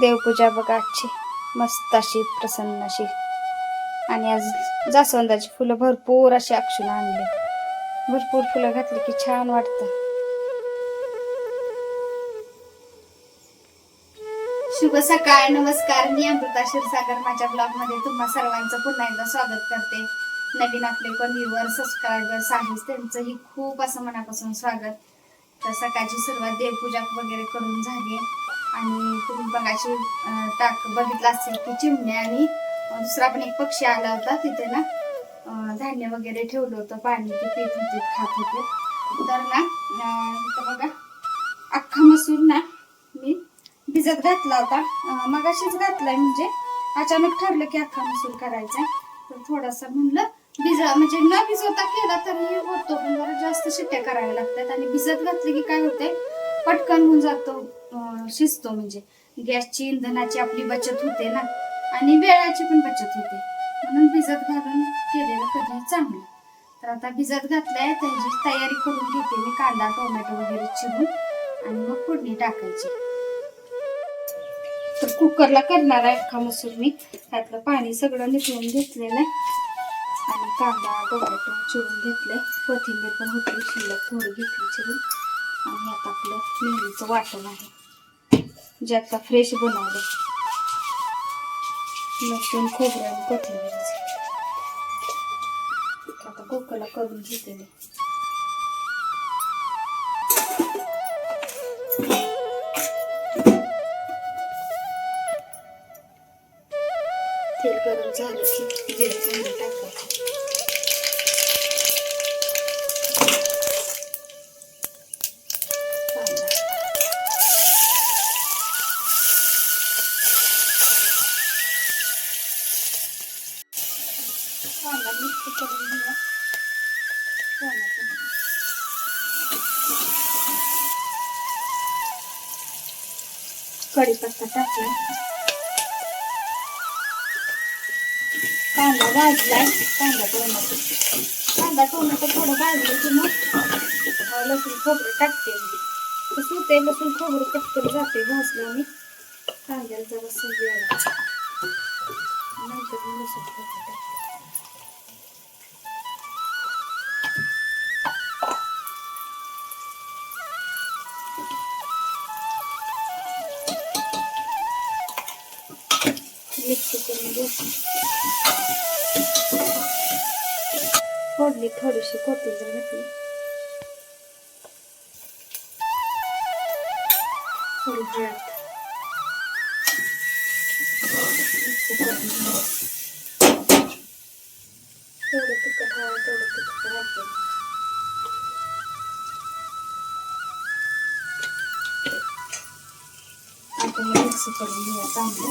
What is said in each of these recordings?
देवपूजा बघा आजची. मस्त अशी प्रसन्न अशी. आणि आज जास्वंदाची फुलं भरपूर अशी अक्षुनं आणली. भरपूर फुलं घातली की छान वाटतं. शुभ सकाळ नमस्कार. मी अमृता क्षीरसागर. माझ्या ब्लॉगमध्ये तुम्हा सर्वांचं पुन्हा एकदा स्वागत करते. नवीन आपले कोण व्ह्युअर सबस्क्रायबर्स आहेत त्यांचंही खूप असं मनापासून स्वागत. तर सकाळची सुरुवात देवपूजा वगैरे करून झाली आणि तुम्ही बघायची टाक बघितलं असेल की चिमण्या आणि दुसरा पण एक पक्षी आला होता तिथे ना धान्य वगैरे ठेवलं होतं पाणी ते पीत होते खात होते. तर ना बघा अख्खा मसूर ना मी भिजत घातला होता. मगाशीच घातलाय म्हणजे अचानक ठरलं की अख्खा मसूर करायचा तर थोडासा म्हणलं भिज म्हणजे न भिजवता केला तरी होतो पण जरा जास्त शिट्ट्या करायला लागतात. आणि भिजत घातले की काय होते पटकन होऊन जातो शिजतो म्हणजे. गॅसची इंधनाची आपली बचत होते ना. आणि वेळाची पण बचत होते. म्हणून भिजत घालून केलेलं कधी चांगलं. तर आता भिजत घातलंय त्याची तयारी करून घेते मी कांदा टोमॅटो वगैरे चिरून आणि मग फोडणी टाकायची. तर कुकरला करणार आहे अख्खा मसूर मी? त्यातलं पाणी सगळं निथळून घेतलेलं आहे. आणि कांदा टोमॅटो चिरून घेतलंय. कोथिंबीर पण होती शिल्लक थोडी घेतली चिरून. आणि आता आपलं मेहंदीचं वाटण आहे. जे आता फ्रेश बनवलं. लसूण खोबरं आणि कोथिंबीर. आता कुकरला करून घेते कढीपत्ता टाकला. कांदा भाजला. कांदा टोमॅटो. कांदा टोमॅटो थोडं भाजलं की मग लसूण खोबरं टाकते मी. कसं होते लसूण खोबरं पटकन जाते भाजलं मी. कांद्याला जरा वेळ नंतर मी लसूण खोबरं फोडली थोडीशी कोथिंबीर घातली थोडी हळद तेवढं तिखट हवं तेवढं तिखट आता हे मिक्स करून चांगलं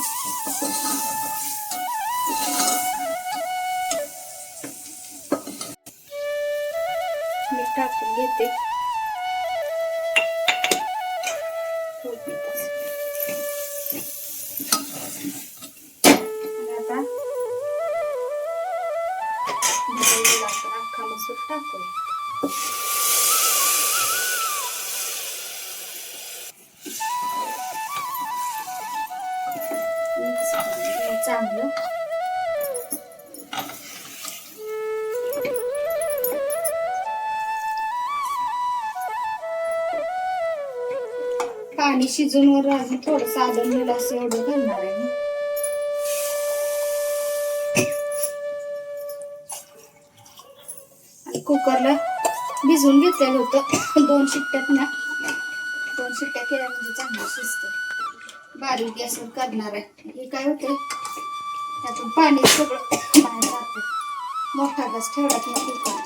मीठ टाकून घेते आता अख्खा मसूर टाकूया चांगलं पाणी शिजून वर अजून थोडस मिळेल असं एवढं घालणार आहे आणि कुकरला भिजून घेतलेलं होतं. दोन शिट्ट्यात ना दोन शिट्ट्या केल्या म्हणजे चांगलं शिजतं. बारीक गॅसवर करणार आहे. हे काय होते त्यातून पाणी सगळं बाहेर जातं. मोठा गॅस ठेवला की कुकर.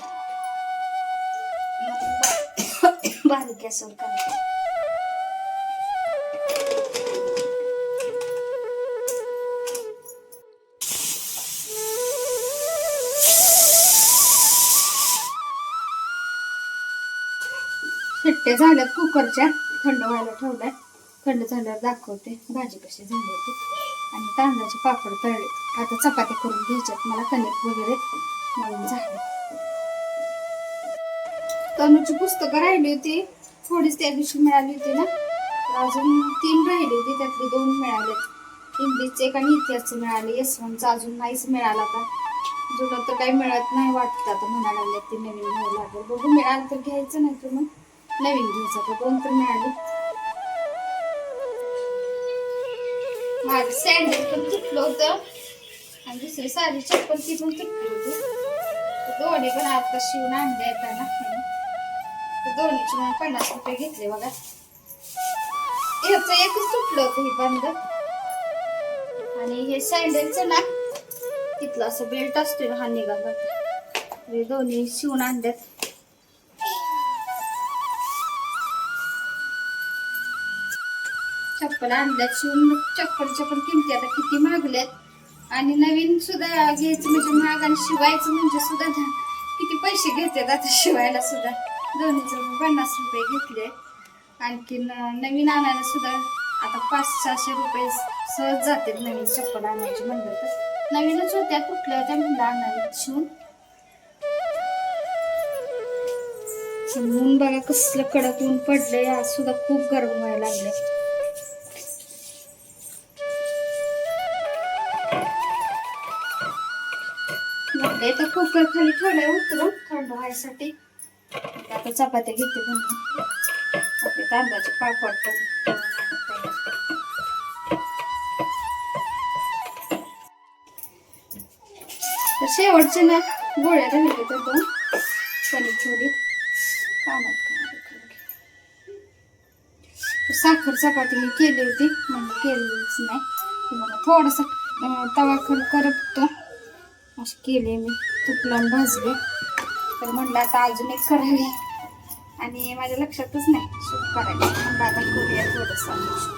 बारीक गॅसवर करायचं. शिट्ट्या झाल्यात कुकरच्या. थंड व्हायला ठेवलाय. थंड झाल्यावर दाखवते भाजी कशी झाली होती. आणि तांदळाचे पापड तळले आता चपाती करून घ्यायच्यात. मला कणिक वगैरे मळून झाले. तनुची पुस्तकं राहिली होती. थोडीच त्या दिवशी मिळाली होती ना. अजून तीन राहिली होती. त्यातले दोन मिळालेत. इंग्लिशचे एक आणि इतिहासचे मिळाले. एस अजून नाहीच मिळाला आता. जुनं तर काही मिळत नाही वाटतं. आता म्हणायला लागले ते नवीन घ्यायला लागेल. बघू मिळालं तर घ्यायचं नाही तर मग. नवीन घ्यायचं तर दोन तर मिळाले. माझं सँडल पण तुटलं होतं. आणि दुसरी साडी चप्पल ती पण तुटली होती. दोन्ही पण आता शिवून आणले येताना तर दोन्हीचे मला पन्नास रुपये घेतले बघा. ह्याचं एकच तुटलं होतं हे बंद. आणि हे सँडलचं ना तिथलं असं बेल्ट असतो हा निघाला. हे दोन्ही शिवून आणल्यात चप्पल आणल्यात शिवून चप्पलच्या पण किमती आता किती मागल्यात. आणि नवीन सुद्धा घ्यायचं म्हणजे महाग आणि शिवायचं म्हणजे सुद्धा किती पैसे घेतात आता शिवायला सुद्धा. दोन्हीचं पन्नास रुपये घेतले आणखीन नवीन आणायला सुद्धा आता पाच सहाशे रुपये सहज जातात नवीन चप्पल आणायची म्हणलं तर. नवीनच होत्या कुठल्या होत्या म्हणलं आणायला शिवून. ऊन बघा कसलं कडक ऊन पडलंय आज सुद्धा खूप गरम व्हायला लागले आता तर कुकर खाली थोडं उतरून थंड व्हायसाठी. आता चपात्या घेते म्हणून. आपले तांदळाचे पापड पण तर शेवटचे ना गोळ्या राहिले तर दोन कणी थोडी कानात साखर चपाती मी केली होती. म्हणजे केलीच नाही. ते थोडंसं थोडस तवा खर करपतो. अशी केली मी. तुकलं भाजले. तर म्हटलं आता अजून एक करावी. आणि माझ्या लक्षातच नाही. सूप करायचं. म्हणलं आता करूया थोडंसं.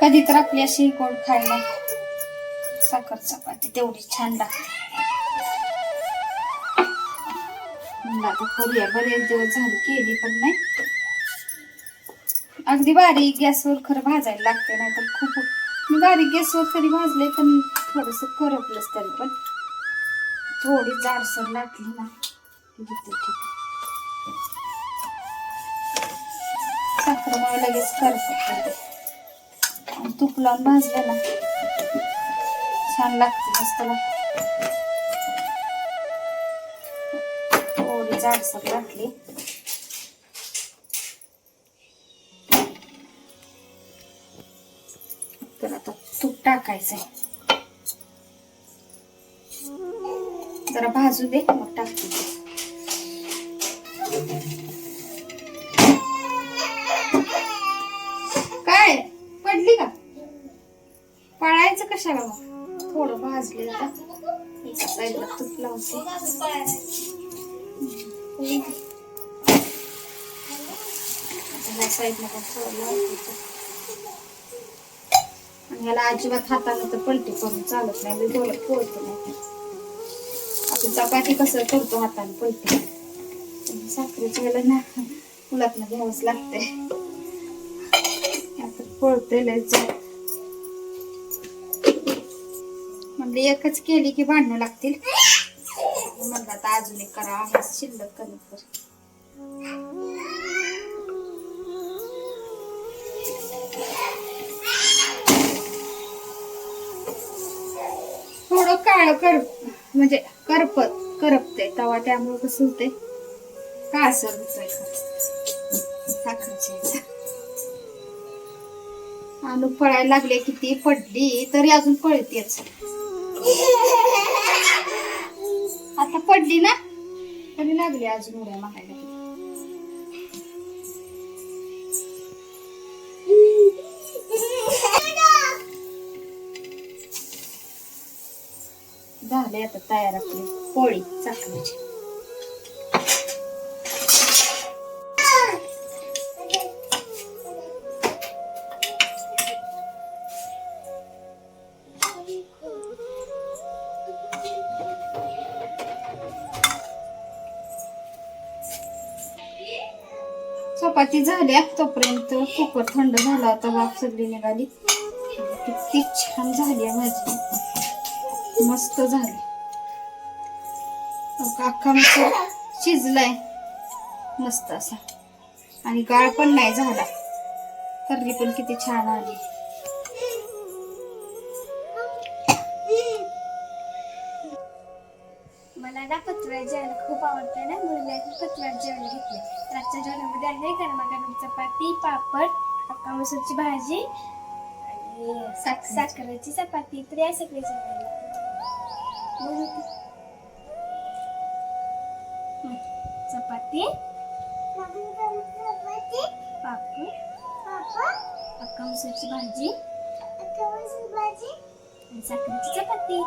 कधी तर आपली अशी गोड खायला साखर चपाती तेवढी छान लागते. म्हणलं आता करूया बरेच दिवस झाले केली पण नाही. अगदी बारीक गॅसवर खरं भाजायला लागते नाही तर खूप मी बारीक गॅसवर तरी भाजले पण थोडस करपलंच तरी पण थोडी जाडसर लागली ना. साखर मला लगेच करपत तूप लावून भाजलं ना छान लागते मस्त लागते. जाडसर घातली तर आता तूप टाकायचंय. जरा भाजू दे मग टाकते. काय? पडली का? पळायचं कशाला मग? थोडं भाजले आता. तूप लावते. साईडला आणि याला अजिबात हाताने तर पलटी करून चालत नाही मी बोलत नाही. आपण चपाती कसं करतो हाताने पलटी. पण साखरेच्या वेळेला ना मुलातनं घ्यावंच लागते आता पळते लय जड. एकच केली की भांडणं लागतील. म्हणलं आता अजून एक करा शिल्लक कमी कर. काळ कर म्हणजे करपत करपते तवा त्यामुळे कसं होते का असं होतंय आलू पळायला लागले किती पडली तरी अजून पळतेच. आता पडली ना? तरी लागली अजून उड्या मारायला. झाले आता तयार आपली पोळी चाकण्याची चपाती झाल्या तोपर्यंत कुकर थंड झाला आता वाफ सगळी निघाली. किती छान झाली आहे माझी मस्त झाली. अख्खा मस्त शिजलाय. मस्त असा. आणि गाळ पण नाही झाला. तर्री पण किती छान आली. मला ना पत्रात जेवण खूप आवडतं ना म्हणून पत्रात जेवण घेतले रातच्या जेवणामध्ये आहे गरमागरम चपाती पापड अक्का मसूरची भाजी आणि साख साखरेची चपाती. तर या सगळे जेवायला. चपाती. पापड. अक्का मसूरची भाजी. आणि साखरेची चपाती.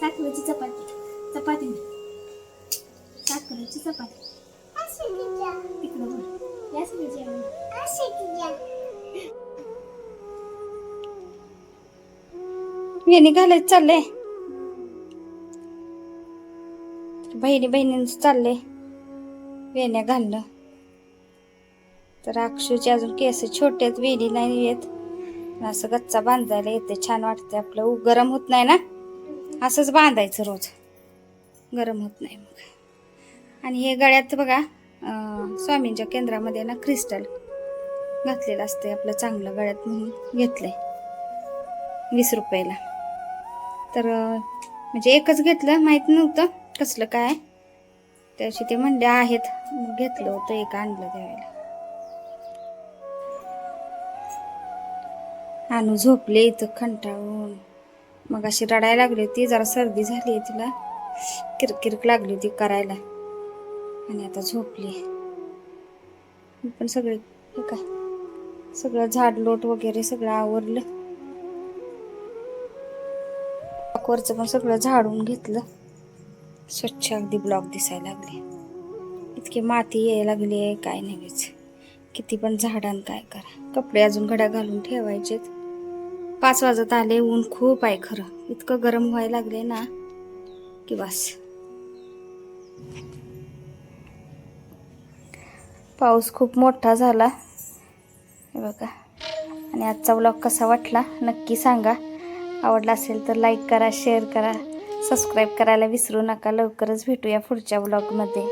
साखरेची चपाती. चपाती साखरेची चपाती. तिकडं या सगळं जेवण वेणी घालायचं चालले. बहिणी बहिणींच चालले. वेण्या घालणं. तर अक्षूचे अजून केस छोटे आहेत वेणी नाही येत असं गच्चा बांधायला येते छान वाटते आपलं. उ- गरम होत नाही ना? असंच बांधायचं रोज. गरम होत नाही मग. आणि हे गळ्यात बघा स्वामींच्या केंद्रामध्ये ना क्रिस्टल घातलेलं असते आपलं चांगलं गळ्यात म्हणून घेतलंय. वीस रुपयाला. तर म्हणजे एकच घेतलं माहीत नव्हतं कसलं काय. त्याशी ते म्हणले आहेत. मग घेतलं होतं एक आणलं त्यावेळेला. आणू झोपले इथं कंटाळून मग अशी रडायला लागली होती जरा सर्दी झाली आहे तिला. किरकिरक लागली होती करायला. आणि आता झोपली. पण सगळे हे काय सगळं झाडलोट वगैरे सगळं आवरलं. वरचं पण सगळं झाडून घेतलं. स्वच्छ अगदी ब्लॉक दिसायला लागले. इतकी माती यायला लागली आहे काय नव्हेच. किती पण झाडान काय करा. कपडे अजून घड्या घालून ठेवायचेत. पाच वाजत आले ऊन खूप आहे खरं. इतकं गरम व्हायला लागले ना की बस. पाऊस खूप मोठा झाला. हे बघा. आणि आजचा ब्लॉक कसा वाटला नक्की सांगा. आवडला असेल तर लाईक करा शेअर करा सबस्क्राईब करायला विसरू नका. लवकरच भेटूया पुढच्या व्लॉगमध्ये